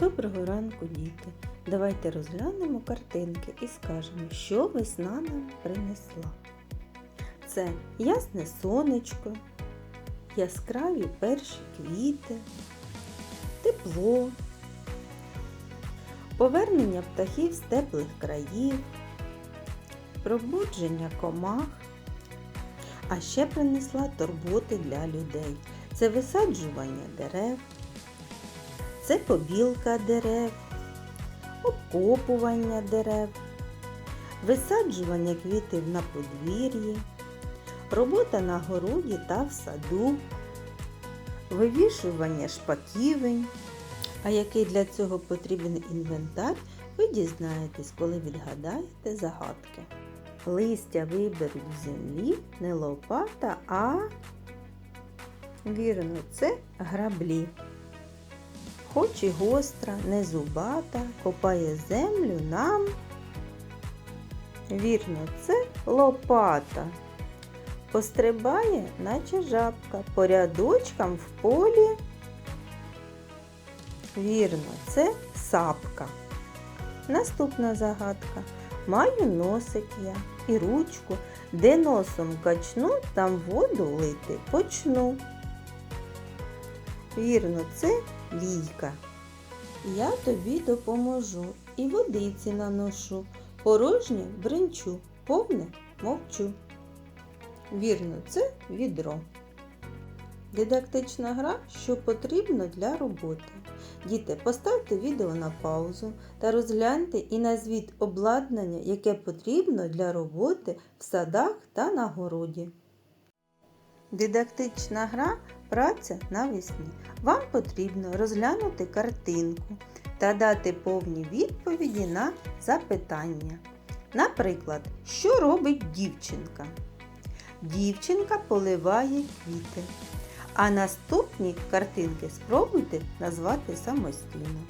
Доброго ранку, діти! Давайте розглянемо картинки і скажемо, що весна нам принесла. Це ясне сонечко, яскраві перші квіти, тепло, повернення птахів з теплих країв, пробудження комах, а ще принесла турботи для людей. Це висаджування дерев, це побілка дерев, обкопування дерев, висаджування квітів на подвір'ї, робота на городі та в саду, вивішування шпаківень. А який для цього потрібен інвентар, ви дізнаєтесь, коли відгадаєте загадки. Листя виберуть з землі не лопата, а вірно, це граблі. Хоч і гостра, не зубата, копає землю нам. Вірно, це лопата. Пострибає, наче жабка, по рядочкам в полі. Вірно, це сапка. Наступна загадка. Маю носик я і ручку, де носом качну, там воду лити почну. Вірно, це лійка. Я тобі допоможу і водиці наношу. Порожнє бринчу, повне мовчу. Вірно, це відро. Дидактична гра, що потрібно для роботи. Діти, поставте відео на паузу та розгляньте і назвіть обладнання, яке потрібно для роботи в садах та на городі. Дидактична гра праця навесні. Вам потрібно розглянути картинку та дати повні відповіді на запитання. Наприклад, що робить дівчинка? Дівчинка поливає квіти. А наступні картинки спробуйте назвати самостійно.